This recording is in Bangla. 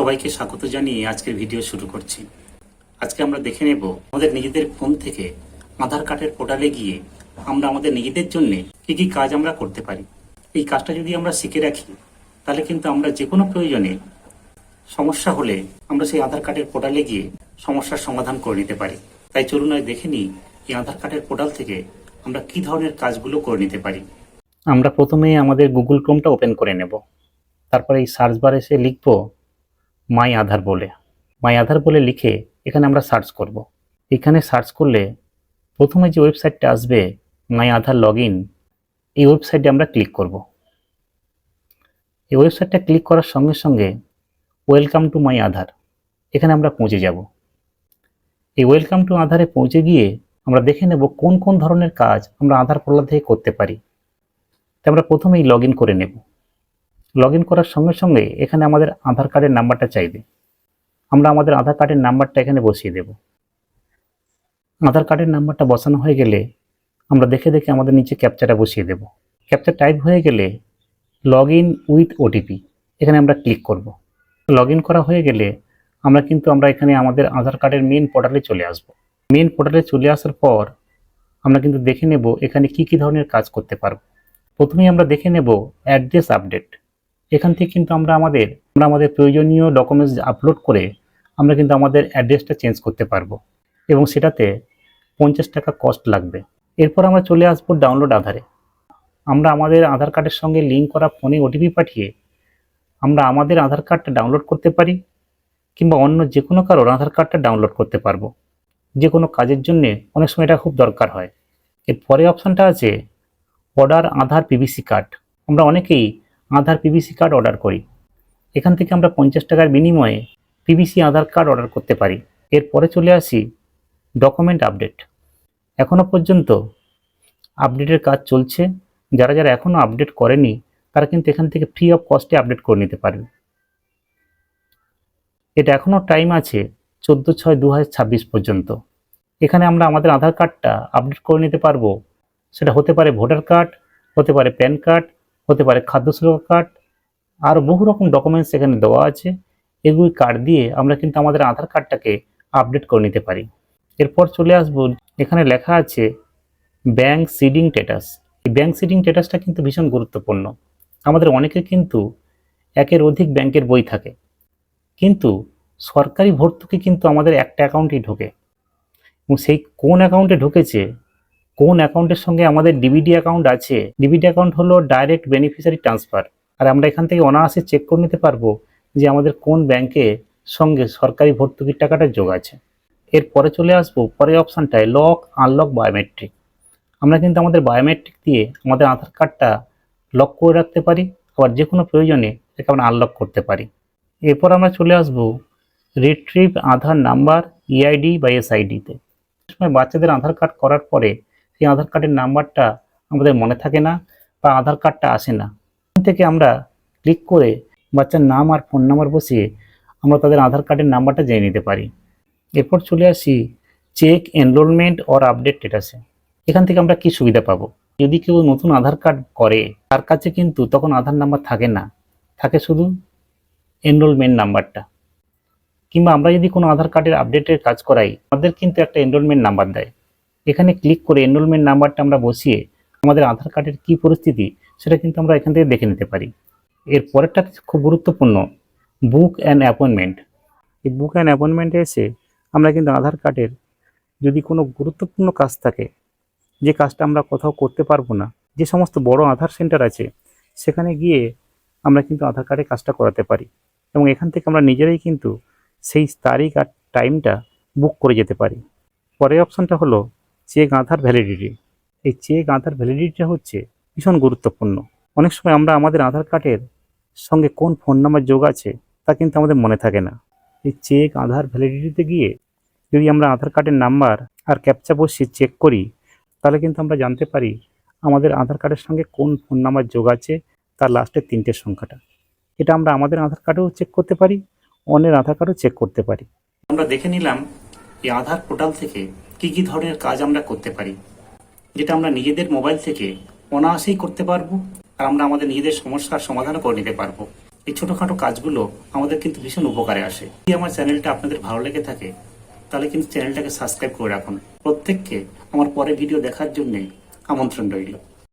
সবাইকে স্বাগত জানিয়ে আজকের ভিডিও শুরু করছি। আজকে আমরা দেখে নেব আমাদের নিজেদের ফোন থেকে আধার কার্ডের পোর্টালে গিয়ে আমরা আমাদের নিজেদের জন্য কি কি কাজ আমরা করতে পারি। এই কাজটা যদি আমরা শিখে রাখি, তাহলে কিন্তু আমরা যে কোনো প্রয়োজনে সমস্যা হলে আমরা সেই আধার কার্ডের পোর্টালে গিয়ে সমস্যার সমাধান করে নিতে পারি। তাই চলুন আজ দেখে নিই এই আধার কার্ডের পোর্টাল থেকে আমরা কি ধরনের কাজগুলো করে নিতে পারি। আমরা প্রথমে আমাদের গুগল ক্রোমটা ওপেন করে নেব। তারপরে এই সার্চ বারে এসে লিখব মাই আধার বলে। মাই আধার বলে লিখে এখানে আমরা সার্চ করব। এখানে সার্চ করলে প্রথমে যে ওয়েবসাইটটা আসবে, মাই আধার লগ এই ওয়েবসাইটে আমরা ক্লিক করব। এই ওয়েবসাইটটা ক্লিক করার সঙ্গে সঙ্গে ওয়েলকাম টু মাই আধার, এখানে আমরা পৌঁছে যাব। এই ওয়েলকাম টু আধারে পৌঁছে গিয়ে আমরা দেখে নেব কোন কোন ধরনের কাজ আমরা আধার পোর্টাল থেকে করতে পারি। তাই আমরা প্রথমেই লগ করে নেব। লগ করার সঙ্গে সঙ্গে এখানে আমাদের আধার কার্ডের নাম্বারটা চাইবে। আমরা আমাদের আধার কার্ডের নাম্বারটা এখানে বসিয়ে দেব। আধার কার্ডের নাম্বারটা বসানো হয়ে গেলে আমরা দেখে দেখে আমাদের নিচে ক্যাপচাটা বসিয়ে দেব। ক্যাপচা টাইপ হয়ে গেলে লগ ইন উইথ ওটিপি এখানে আমরা ক্লিক করব। লগ করা হয়ে গেলে আমরা কিন্তু আমরা এখানে আমাদের আধার কার্ডের মেন পোর্টালে চলে আসব। মেন পোর্টালে চলে আসার পর আমরা কিন্তু দেখে নেব এখানে কি কি ধরনের কাজ করতে পারব। প্রথমেই আমরা দেখে নেব অ্যাড্রেস আপডেট এখান থেকে কিন্তু আমরা আমাদের আমরা আমাদের প্রয়োজনীয় ডকুমেন্টস আপলোড করে আমরা কিন্তু আমাদের অ্যাড্রেসটা চেঞ্জ করতে পারব। এবং সেটাতে পঞ্চাশ টাকা কস্ট লাগবে। এরপর আমরা চলে আসব ডাউনলোড আধারে। আমরা আমাদের আধার কার্ডের সঙ্গে লিঙ্ক করা ফোনে ওটিপি পাঠিয়ে আমরা আমাদের আধার কার্ডটা ডাউনলোড করতে পারি কিংবা অন্য যে কোনো কারোর আধার কার্ডটা ডাউনলোড করতে পারব। যে কোনো কাজের জন্য অনেক সময় এটা খুব দরকার হয়। এর পরে অপশানটা আছে অর্ডার আধার পিভিসি কার্ড আমরা অনেকেই আধার পিভিসি কার্ড অর্ডার করি। এখান থেকে আমরা পঞ্চাশ টাকার বিনিময়ে পিভিসি আধার কার্ড অর্ডার করতে পারি। এরপরে চলে আসি ডকুমেন্ট আপডেট এখনও পর্যন্ত আপডেটের কাজ চলছে। যারা যারা এখনও আপডেট করেনি, তারা কিন্তু এখান থেকে ফ্রি অফ কস্টে আপডেট করে নিতে পারবে এটা এখনও টাইম আছে চোদ্দ ছয় দু পর্যন্ত। এখানে আমরা আমাদের আধার কার্ডটা আপডেট করে নিতে পারব। সেটা হতে পারে ভোটার কার্ড হতে পারে প্যান কার্ড হতে পারে খাদ্য সুরক্ষা কার্ড, আর বহু রকম ডকুমেন্টস এখানে দেওয়া আছে। এগুলি কার্ড দিয়ে আমরা কিন্তু আমাদের আধার কার্ডটাকে আপডেট করে নিতে পারি। এরপর চলে আসব, এখানে লেখা আছে ব্যাংক সিডিং স্ট্যাটাস এই ব্যাংক সিডিং স্ট্যাটাসটা কিন্তু ভীষণ গুরুত্বপূর্ণ। আমাদের অনেকের কিন্তু একের অধিক ব্যাংকের বই থাকে। কিন্তু সরকারি ভর্তুকি কিন্তু আমাদের একটা অ্যাকাউন্টেই ঢোকে। এবং সেই কোন অ্যাকাউন্টে ঢুকেছে কোন অ্যাকাউন্টের সঙ্গে আমাদের ডিবিডি অ্যাকাউন্ট আছে? ডিবিডি অ্যাকাউন্ট হলো ডাইরেক্ট বেনিফিশিয়ারি ট্রান্সফার আর আমরা এখান থেকে অনায়াসে চেক করে নিতে পারব যে আমাদের কোন ব্যাংকে সঙ্গে সরকারি ভর্তুকির টাকাটা যোগ আছে। এরপরে চলে আসব, পরের অপশানটায় লক আনলক বায়োমেট্রিক আমরা কিন্তু আমাদের বায়োমেট্রিক দিয়ে আমাদের আধার কার্ডটা লক করে রাখতে পারি, আবার যে কোনো প্রয়োজনে এটাকে আমরা আনলক করতে পারি। এরপর আমরা চলে আসব রিট্রিভ আধার নাম্বার ইআইডি বা এসআইডিতে সময় বাচ্চাদের আধার কার্ড করার পরে সেই আধার কার্ডের নাম্বারটা আমাদের মনে থাকে না বা আধার কার্ডটা আসে না। থেকে আমরা ক্লিক করে বাচ্চার নাম আর ফোন নাম্বার বসিয়ে আমরা তাদের আধার কার্ডের নাম্বারটা জেনে নিতে পারি। এরপর চলে আসি চেক এনরোলমেন্ট অর আপডেট স্টেটাসে এখান থেকে আমরা কি সুবিধা পাবো? যদি কেউ নতুন আধার কার্ড করে, তার কাছে কিন্তু তখন আধার নাম্বার থাকে না। থাকে শুধু এনরোলমেন্ট নাম্বারটা। কিংবা আমরা যদি কোনো আধার কার্ডের আপডেটের কাজ করাই আমাদের কিন্তু একটা এনরোলমেন্ট নাম্বার দেয়। এখানে ক্লিক করে এনরোলমেন্ট নাম্বারটা আমরা বসিয়ে আমাদের আধার কার্ডের কী পরিস্থিতি সেটা কিন্তু আমরা এখান থেকে দেখে নিতে পারি। এর পরেরটা খুব গুরুত্বপূর্ণ বুক অ্যান্ড অ্যাপয়েন্টমেন্ট এই বুক অ্যান্ড অ্যাপয়েন্টমেন্টে এসে আমরা কিন্তু আধার কার্ডের যদি কোনো গুরুত্বপূর্ণ কাজ থাকে, যে কাজটা আমরা কোথাও করতে পারব না, যে সমস্ত বড় আধার সেন্টার আছে, সেখানে গিয়ে আমরা কিন্তু আধার কার্ডে কাজটা করাতে পারি। এবং এখান থেকে আমরা নিজেরাই কিন্তু সেই তারিখ আর টাইমটা বুক করে যেতে পারি। পরের অপশানটা হলো চেক আধার ভ্যালিডিটি এই চেক আধার ভ্যালিডিটিটা হচ্ছে ভীষণ গুরুত্বপূর্ণ। অনেক সময় আমরা আমাদের আধার কার্ডের সঙ্গে কোন ফোন নাম্বার যোগ আছে, তা কিন্তু আমাদের মনে থাকে না। এই চেক আধার ভ্যালিডিটিতে গিয়ে যদি আমরা আধার কার্ডের নাম্বার আর ক্যাপচা বসিয়ে চেক করি, তাহলে কিন্তু আমরা জানতে পারি আমাদের আধার কার্ডের সঙ্গে কোন ফোন নাম্বার যোগ আছে, তার লাস্টের তিনটের সংখ্যাটা। এটা আমরা আমাদের আধার কার্ডেও চেক করতে পারি, অন্যের আধার কার্ডও চেক করতে পারি। আমরা দেখে নিলাম, এই আধার পোর্টাল থেকে কি কি ধরনের কাজ আমরা করতে পারি, যেটা আমরা নিজেদের মোবাইল থেকে অনায়াসেই করতে পারব আর আমরা আমাদের নিজেদের সমস্যার সমাধানও করে নিতে পারব। এই ছোটোখাটো কাজগুলো আমাদের কিন্তু ভীষণ উপকারে আসে। যদি আমার চ্যানেলটা আপনাদের ভালো লেগে থাকে, তাহলে কিন্তু চ্যানেলটাকে সাবস্ক্রাইব করে রাখুন। প্রত্যেককে আমার পরে ভিডিও দেখার জন্যে আমন্ত্রণ রইল।